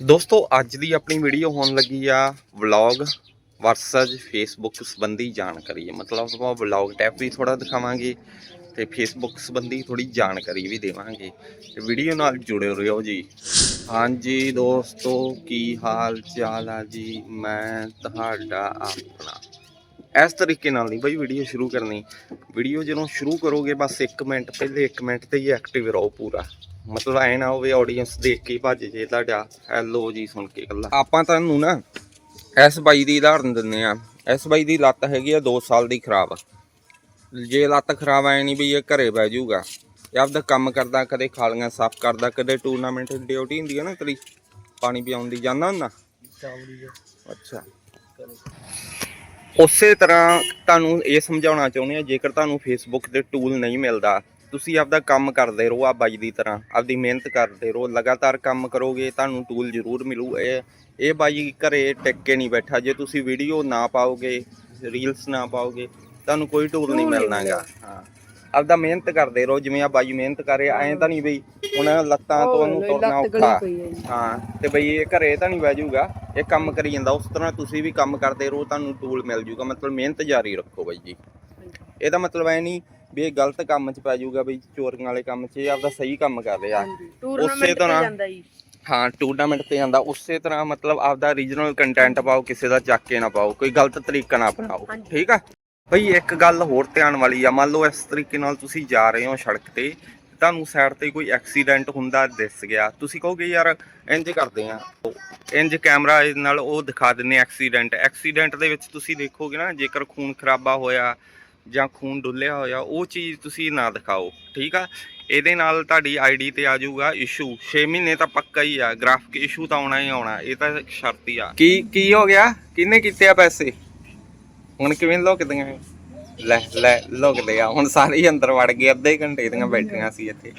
ਦੋਸਤੋ, ਅੱਜ ਦੀ ਆਪਣੀ ਵੀਡੀਓ ਹੋਣ ਲੱਗੀ ਆ ਵਲੌਗ ਵਰਸਸ ਫੇਸਬੁੱਕ ਸੰਬੰਧੀ ਜਾਣਕਾਰੀ। ਮਤਲਬ ਆਪਾਂ ਵਲੌਗ ਟੈਪ ਵੀ ਥੋੜਾ ਦਿਖਾਵਾਂਗੇ ਤੇ ਫੇਸਬੁੱਕ ਸੰਬੰਧੀ ਥੋੜੀ ਜਾਣਕਾਰੀ ਵੀ ਦੇਵਾਂਗੇ। ਤੇ ਵੀਡੀਓ ਨਾਲ ਜੁੜੇ ਰਹੋ ਜੀ। ਹਾਂਜੀ ਦੋਸਤੋ, ਕੀ ਹਾਲ ਚਾਲ ਆ ਜੀ? ਮੈਂ ਤੁਹਾਡਾ ਆਪਣਾ। ਇਸ ਤਰੀਕੇ ਨਾਲ ਨਹੀਂ ਬਈ ਵੀਡੀਓ ਸ਼ੁਰੂ ਕਰਨੀ। ਵੀਡੀਓ ਜਦੋਂ ਸ਼ੁਰੂ ਕਰੋਗੇ, ਬਸ 1 ਮਿੰਟ ਪਹਿਲੇ 1 ਮਿੰਟ ਤੇ ਹੀ ਐਕਟਿਵ ਰਹੋ ਪੂਰਾ। ਮਤਲਬ ਐ ਨਾ ਹੋਵੇ ਆਡੀਅנס ਦੇਖ ਕੇ ਭੱਜ ਜੇ ਤੁਹਾਡਾ। ਹੈਲੋ ਜੀ ਸੁਣ ਕੇ ਗੱਲਾਂ ਆਪਾਂ ਤੁਹਾਨੂੰ ਨਾ ਇਸ ਬਾਈ ਦੀ ਉਦਾਹਰਨ ਦਿੰਦੇ ਆ ਇਸ ਬਾਈ ਦੀ ਲੱਤ ਹੈਗੀ ਆ 2 ਸਾਲ ਦੀ ਖਰਾਬ। ਜੇ ਲੱਤ ਖਰਾਬ ਐ ਨਹੀਂ ਵੀ ਇਹ ਘਰੇ ਬਹਿ ਜਾਊਗਾ। ਇਹ ਆਪਦਾ ਕੰਮ ਕਰਦਾ ਕਦੇ ਖਾਲੀਆਂ ਸਾਫ਼ ਕਰਦਾ ਕਦੇ ਟੂਰਨਾਮੈਂਟ ਡਿਊਟੀ ਹੁੰਦੀ ਹੈ ਨਾ ਤੇਰੀ। ਪਾਣੀ ਪਿਆਉਣ ਦੀ ਜਾਂਦਾ ਹੁੰਦਾ? ਅੱਛਾ। ਉਸੇ ਤਰ੍ਹਾਂ ਤੁਹਾਨੂੰ ਇਹ ਸਮਝਾਉਣਾ ਚਾਹੁੰਦੇ ਆ ਜੇਕਰ ਤੁਹਾਨੂੰ ਫੇਸਬੁੱਕ ਤੇ ਟੂਲ ਨਹੀਂ ਮਿਲਦਾ ਤੁਸੀਂ ਆਪਦਾ ਕੰਮ ਕਰਦੇ ਰਹੋ ਆ ਬਾਈ ਦੀ ਤਰ੍ਹਾਂ ਆਪਦੀ ਮਿਹਨਤ ਕਰਦੇ ਰਹੋ ਲਗਾਤਾਰ ਕੰਮ ਕਰੋਗੇ ਤੁਹਾਨੂੰ ਟੂਲ ਜ਼ਰੂਰ ਮਿਲੂ ਇਹ ਇਹ ਬਾਈ ਘਰੇ ਟਿਕ ਕੇ ਨਹੀਂ ਬੈਠਾ ਜੇ ਤੁਸੀਂ ਵੀਡੀਓ ਨਾ ਪਾਓਗੇ ਰੀਲਸ ਨਾ ਪਾਓਗੇ ਤੁਹਾਨੂੰ ਕੋਈ ਟੂਲ ਨਹੀਂ ਮਿਲਣਾਗਾ। ਹਾਂ ਆਪਦਾ ਮਿਹਨਤ ਕਰਦੇ ਰਹੋ ਜਿਵੇਂ ਆ ਬਾਈ ਮਿਹਨਤ ਕਰ ਰਿਹਾ ਐਂ ਤਾਂ ਨਹੀਂ ਬਈ ਹੁਣ ਲੱਤਾਂ ਤੋਂ ਉਹਨੂੰ ਤੁਰਨਾ ਔਖਾ। ਹਾਂ ਤੇ ਬਈ ਇਹ ਘਰੇ ਤਾਂ ਨਹੀਂ ਬਹਿ ਜਾਊਗਾ ਇਹ ਕੰਮ ਕਰੀ ਜਾਂਦਾ ਉਸ ਤਰ੍ਹਾਂ ਤੁਸੀਂ ਵੀ ਕੰਮ ਕਰਦੇ ਰਹੋ ਤੁਹਾਨੂੰ ਟੂਲ ਮਿਲ ਜਾਊਗਾ ਮਤਲਬ ਮਿਹਨਤ ਜਾਰੀ ਰੱਖੋ ਬਾਈ ਜੀ। ਇਹਦਾ ਮਤਲਬ ਐ ਨਹੀਂ ਵੀ ਇਹ ਗਲਤ ਕੰਮ 'ਚ ਪੈ ਜਾਊਗਾ ਬਈ ਚੋਰੀਆਂ ਵਾਲੇ ਕੰਮ 'ਚ ਇਹ ਆਪਦਾ ਸਹੀ ਕੰਮ ਕਰ ਰਿਹਾ। ਉਸੇ ਤਰ੍ਹਾਂ- ਤੇ ਜਾਂਦਾ ਜੀ। ਹਾਂ ਟੂਰਨਾਮੈਂਟ ਤੇ ਜਾਂਦਾ। ਉਸੇ ਤਰ੍ਹਾਂ ਮਤਲਬ ਆਪਦਾ ਰੀਜਨਲ ਕੰਟੈਂਟ ਪਾਓ ਕਿਸੇ ਦਾ ਚੱਕ ਕੇ ਨਾ ਪਾਓ ਕੋਈ ਗਲਤ ਤਰੀਕਾ ਨਾ ਅਪਣਾਓ। ਠੀਕ ਆ? ਬਈ ਇੱਕ ਗੱਲ ਹੋਰ ਧਿਆਨ ਵਾਲੀ ਆ ਮੰਨ ਲਓ ਇਸ ਤਰੀਕੇ ਨਾਲ ਤੁਸੀਂ ਜਾ ਰਹੇ ਹੋ ਸੜਕ ਤੇ ਤੁਹਾਨੂੰ ਸਾਈਡ ਤੇ ਕੋਈ ਐਕਸੀਡੈਂਟ ਹੁੰਦਾ ਦਿਸ ਗਿਆ। ਤੁਸੀਂ ਕਹੋਗੇ ਯਾਰ ਇੰਜ ਕਰਦੇ ਆ। ਇੰਜ ਕੈਮਰਾ ਨਾਲ ਉਹ ਦਿਖਾ ਦਿੰਨੇ ਐਕਸੀਡੈਂਟ ਐਕਸੀਡੈਂਟ ਦੇ ਵਿੱਚ ਤੁਸੀਂ ਦੇਖੋਗੇ ਨਾ ਜੇਕਰ ਖੂਨ ਖਰਾਬਾ ਹੋਇਆ ਜਾਂ ਖੂਨ ਡੁੱਲਿਆ ਹੋਇਆ ਉਹ ਚੀਜ਼ ਤੁਸੀਂ ਨਾ ਦਿਖਾਓ ਠੀਕ ਆ? ਇਹਦੇ ਨਾਲ ਤੁਹਾਡੀ ਆਈਡੀ ਤੇ ਆ ਜਾਊਗਾ ਇਸ਼ੂ 6 ਮਹੀਨੇ ਤਾਂ ਪੱਕਾ ਹੀ ਆ ਗ੍ਰਾਫਿਕ ਇਸ਼ੂ ਤਾਂ ਆਉਣਾ ਹੀ ਆਉਣਾ ਇਹ ਤਾਂ ਇੱਕ ਸ਼ਰਤ ਹੀ ਆ। ਕੀ ਕੀ ਹੋ ਗਿਆ? ਕਿਹਨੇ ਕੀਤੇ ਆ ਪੈਸੇ? ਹੁਣ ਕਿਵੇਂ ਲੁਕਦੀਆਂ? ਲੈ ਲੈ ਲੁਕਦੇ ਆ ਹੁਣ ਸਾਰੇ ਹੀ ਅੰਦਰ ਵੜ ਗਏ ਅੱਧੇ ਘੰਟੇ ਦੀਆਂ ਬੈਠੀਆਂ ਸੀ ਇੱਥੇ।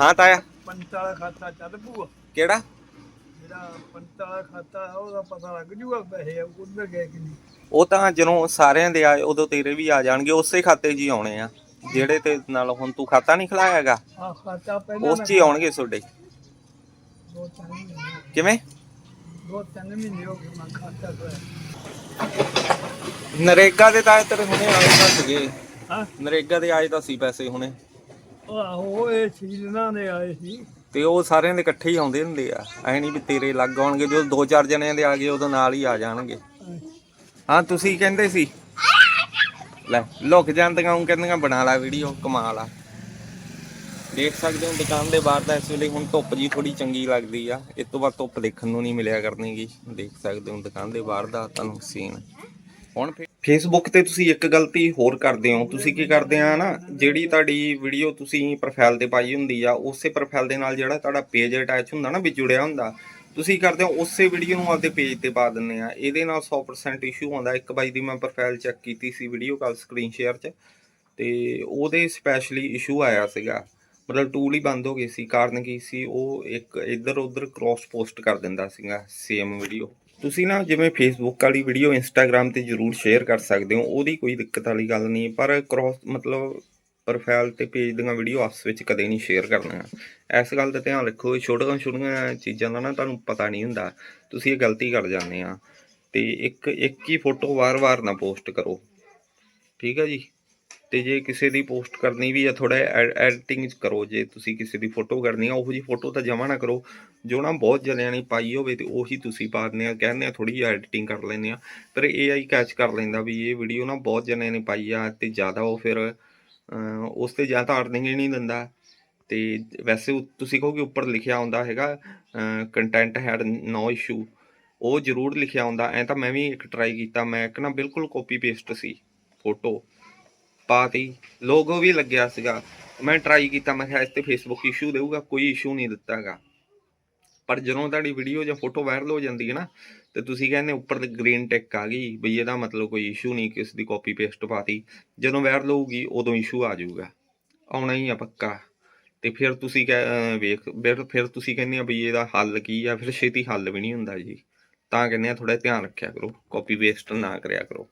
ਹਾਂ ਤਾਇਆ। ਪੰਤ ਵਾਲਾ ਖਾਤਾ ਚੱਲ ਪੂਆ ਕਿਹੜਾ? ਜਿਹੜਾ ਪੰਤ ਵਾਲਾ ਖਾਤਾ ਹੈ ਉਹਦਾ ਪਤਾ ਲੱਗ ਜੂਗਾ ਪੈਸੇ ਉਧਰ ਗਏ ਕਿ ਨਹੀਂ। ਉਹ ਤਾਂ ਜਦੋਂ ਸਾਰਿਆਂ ਦੇ ਆਏ ਉਦੋਂ ਤੇਰੇ ਵੀ ਆ ਜਾਣਗੇ ਉਸੇ ਖਾਤੇ 'ਚ ਹੀ ਆਉਣੇ ਆ। ਜਿਹੜੇ ਤੇ ਨਾਲ ਹੁਣ ਤੂੰ ਖਾਤਾ ਨਹੀਂ ਖਲਾਇਆਗਾ ਆ ਖਾਤਾ ਪਹਿਲਾਂ ਉਸ 'ਚ ਹੀ ਆਉਣਗੇ ਤੁਹਾਡੇ। ਦੋ ਤਿੰਨ ਮਹੀਨੇ ਕਿਵੇਂ? ਦੋ ਤਿੰਨ ਮਹੀਨੇ ਹੋ ਗਏ ਮੈਂ ਖਾਤਾ ਖੋਇਆ ਨਰੇਗਾ ਦੇ ਤਾਂ ਤੇਰੇ ਹੁਣੇ ਆਏ ਤਾਂ ਸੀਗੇ। ਹਾਂ। ਨਰੇਗਾ ਦੇ ਆਏ ਤਾਂ ਸੀ ਪੈਸੇ ਹੁਣੇ। ਉਹ ਆਹੋ ਇਹ ਸੀਜ਼ਨਾਂ ਦੇ ਆਏ ਸੀ। ਤੇ ਉਹ ਸਾਰਿਆਂ ਦੇ ਇਕੱਠੇ ਹੀ ਆਉਂਦੇ ਹੁੰਦੇ ਆ। ਐ ਨਹੀਂ ਵੀ ਤੇਰੇ ਲੱਗ ਆਉਣਗੇ, ਜਦੋਂ ਦੋ ਚਾਰ ਜਣਿਆਂ ਦੇ ਆ ਗਏ, ਉਦੋਂ ਨਾਲ ਹੀ ਆ ਜਾਣਗੇ। ਹਾਂ, ਤੁਸੀਂ ਕਹਿੰਦੇ ਸੀ? ਲੈ, ਲੁਕ ਜਾਂਦੀਆਂ ਉਹ ਕਹਿੰਦੀਆਂ, ਬਣਾ ਲਾ ਵੀਡੀਓ, ਕਮਾਲ ਆ। ਦੇਖ ਸਕਦੇ ਹੋ, ਦੁਕਾਨ ਦੇ ਬਾਹਰ ਦਾ ਇਸ ਵੇਲੇ ਹੁਣ ਧੁੱਪ ਜੀ ਥੋੜੀ ਚੰਗੀ ਲੱਗਦੀ ਆ। ਇਸ ਤੋਂ ਬਾਅਦ ਧੁੱਪ ਦੇਖਣ ਨੂੰ ਨਹੀਂ ਮਿਲਿਆ ਕਰਨੀਗੀ। ਦੇਖ ਸਕਦੇ ਹੋ, ਦੁਕਾਨ ਦੇ ਬਾਹਰ ਦਾ ਤੁਹਾਨੂੰ ਸੀਨ ਹੁਣ ਫੇਸਬੁੱਕ ਤੇ ਤੁਸੀਂ ਇੱਕ ਗਲਤੀ ਹੋਰ ਕਰਦੇ ਹੋ। ਤੁਸੀਂ ਕੀ ਕਰਦੇ ਆ ਨਾ, ਜਿਹੜੀ ਤੁਹਾਡੀ ਵੀਡੀਓ ਤੁਸੀਂ ਪ੍ਰੋਫਾਈਲ ਤੇ ਪਾਈ ਹੁੰਦੀ ਆ, ਉਸੇ ਪ੍ਰੋਫਾਈਲ ਦੇ ਨਾਲ ਜਿਹੜਾ ਤੁਹਾਡਾ ਪੇਜ ਅਟੈਚ ਹੁੰਦਾ ਨਾ, ਵੀ ਜੁੜਿਆ ਹੁੰਦਾ, ਤੁਸੀਂ ਕਰਦੇ ਹੋ, ਉਸੇ ਵੀਡੀਓ ਨੂੰ ਆਪਦੇ ਪੇਜ ਤੇ ਪਾ ਦਿੰਦੇ ਆ। ਇਹਦੇ ਨਾਲ 100% ਇਸ਼ੂ ਆਉਂਦਾ। ਇੱਕ ਬਾਈ ਦੀ ਮੈਂ ਪ੍ਰੋਫਾਈਲ ਚੈੱਕ ਕੀਤੀ ਸੀ ਵੀਡੀਓ ਕਾਲ ਸਕਰੀਨ ਸ਼ੇਅਰ 'ਚ, ਤੇ ਉਹਦੇ ਸਪੈਸ਼ਲੀ ਇਸ਼ੂ ਆਇਆ ਸੀਗਾ। ਮਤਲਬ ਟੂਲ ਹੀ ਬੰਦ ਹੋ ਗਈ ਸੀ। ਕਾਰਨ ਕੀ ਸੀ, ਉਹ ਇੱਕ ਇੱਧਰ ਉੱਧਰ ਕ੍ਰਾਸ ਪੋਸਟ ਕਰ ਦਿੰਦਾ ਸੀਗਾ ਸੇਮ ਵੀਡੀਓ ਤੁਸੀਂ ਨਾ ਜਿਵੇਂ ਫੇਸਬੁੱਕ ਵਾਲੀ ਵੀਡੀਓ ਇੰਸਟਾਗ੍ਰam ਤੇ ਜਰੂਰ ਸ਼ੇਅਰ ਕਰ ਸਕਦੇ ਹੋ, ਉਹਦੀ ਕੋਈ ਦਿੱਕਤ ਵਾਲੀ ਗੱਲ ਨਹੀਂ ਪਰ ਕ੍ਰਾਸ ਮਤਲਬ ਪ੍ਰੋਫਾਈਲ ਤੇ ਪੇਜ ਦੀਆਂ ਵੀਡੀਓ ਆਪਸ ਵਿੱਚ ਕਦੇ ਨਹੀਂ ਸ਼ੇਅਰ ਕਰਨਾ ਇਸ ਗੱਲ ਦਾ ਧਿਆਨ ਰੱਖੋ ਛੋਟੀਆਂ ਛੋਟੀਆਂ ਚੀਜ਼ਾਂ ਦਾ ਨਾ ਤੁਹਾਨੂੰ ਪਤਾ ਨਹੀਂ ਹੁੰਦਾ, ਤੁਸੀਂ ਇਹ ਗਲਤੀ ਕਰ ਜਾਂਦੇ ਆ। ਤੇ ਇੱਕ ਇੱਕ ਹੀ ਫੋਟੋ ਵਾਰ-ਵਾਰ ਨਾ ਪੋਸਟ ਕਰੋ। ਠੀਕ ਹੈ ਜੀ? ਤੇ ਜੇ ਕਿਸੇ ਦੀ ਪੋਸਟ ਕਰਨੀ ਵੀ ਆ ਥੋੜਾ ਐਡੀਟਿੰਗ ਕਰੋ, ਜੇ ਤੁਸੀਂ ਕਿਸੇ ਦੀ ਫੋਟੋ ਕਰਨੀ ਆ, ਉਹੋ ਜੀ ਫੋਟੋ ਤਾਂ ਜਮਾ ਨਾ ਕਰੋ, ਜੋ ਨਾ ਬਹੁਤ ਜਣਿਆਂ ਨੇ ਪਾਈ ਹੋਵੇ ਤੇ ਉਹੀ ਤੁਸੀਂ ਪਾ ਦਿੰਦੇ ਆ, ਕਹਿੰਦੇ ਆ ਥੋੜੀ ਜਿਹੀ ਐਡੀਟਿੰਗ ਕਰ ਲੈਂਦੇ ਆ, ਪਰ AI ਕੈਚ ਕਰ ਲੈਂਦਾ ਵੀ ਇਹ ਵੀਡੀਓ ਨਾ ਬਹੁਤ ਜਣਿਆਂ ਨੇ ਪਾਈ ਆ, ਤੇ ਜ਼ਿਆਦਾ ਉਹ ਫਿਰ ਉਸ ਤੇ ਜਾਂ ਤਾਂ ਅਰਨਿੰਗ ਹੀ ਨਹੀਂ ਦਿੰਦਾ, ਤੇ ਵੈਸੇ ਉਹ- ਤੁਸੀਂ ਕਹੋਗੇ ਉੱਪਰ ਲਿਖਿਆ ਹੁੰਦਾ ਹੈਗਾ ਕੰਟੈਂਟ ਹੈਡ ਨੋ ਇਸ਼ੂ ਉਹ ਜ਼ਰੂਰ ਲਿਖਿਆ ਹੁੰਦਾ, ਐ ਤਾਂ ਮੈਂ ਵੀ ਇੱਕ ਟਰਾਈ ਕੀਤਾ, ਮੈਂ ਇੱਕ ਨਾ ਬਿਲਕੁਲ ਕਾਪੀ ਪੇਸਟ ਸੀ, ਫੋਟੋ ਪਾਤੀ ਲੋਗੋ ਵੀ ਲੱਗਿਆ ਸੀਗਾ। ਮੈਂ ਟਰਾਈ ਕੀਤਾ, ਮੈਂ ਕਿਹਾ ਇਸ ਤੇ ਫੇਸਬੁੱਕ ਇਸ਼ੂ ਦੇਊਗਾ, ਕੋਈ ਇਸ਼ੂ ਨਹੀਂ ਦਿੱਤਾਗਾ। ਪਰ ਜਦੋਂ ਤੁਹਾਡੀ ਵੀਡੀਓ ਜਾਂ ਫੋਟੋ ਵਾਇਰਲ ਹੋ ਜਾਂਦੀ ਹੈ ਨਾ, ਤੇ ਤੁਸੀਂ ਕਹਿੰਦੇ ਉੱਪਰ ਤੇ ਗ੍ਰੀਨ ਟਿਕ ਆ ਗਈ, ਬਈ ਇਹਦਾ ਮਤਲਬ ਕੋਈ ਇਸ਼ੂ ਨਹੀਂ, ਕਿਸ ਦੀ ਕਾਪੀ ਪੇਸਟ ਪਾਤੀ ਜਦੋਂ ਵਾਇਰਲ ਹੋਊਗੀ, ਉਦੋਂ ਇਸ਼ੂ ਆ ਜਾਊਗਾ। ਆਉਣਾ ਹੀ ਆ ਪੱਕਾ। ਤੇ ਫਿਰ ਤੁਸੀਂ ਕਹਿ ਵੇਖ, ਫਿਰ- ਫਿਰ ਤੁਸੀਂ ਕਹਿੰਦੇ ਆ ਬਈ ਇਹਦਾ ਹੱਲ ਕੀ ਆ, ਫਿਰ ਛੇਤੀ ਹੱਲ ਵੀ ਨਹੀਂ ਹੁੰਦਾ ਜੀ। ਤਾਂ ਕਹਿੰਦੇ ਆ ਥੋੜਾ ਧਿਆਨ ਰੱਖਿਆ ਕਰੋ ਕਾਪੀ ਪੇਸਟ ਨਾ ਕਰਿਆ ਕਰੋ।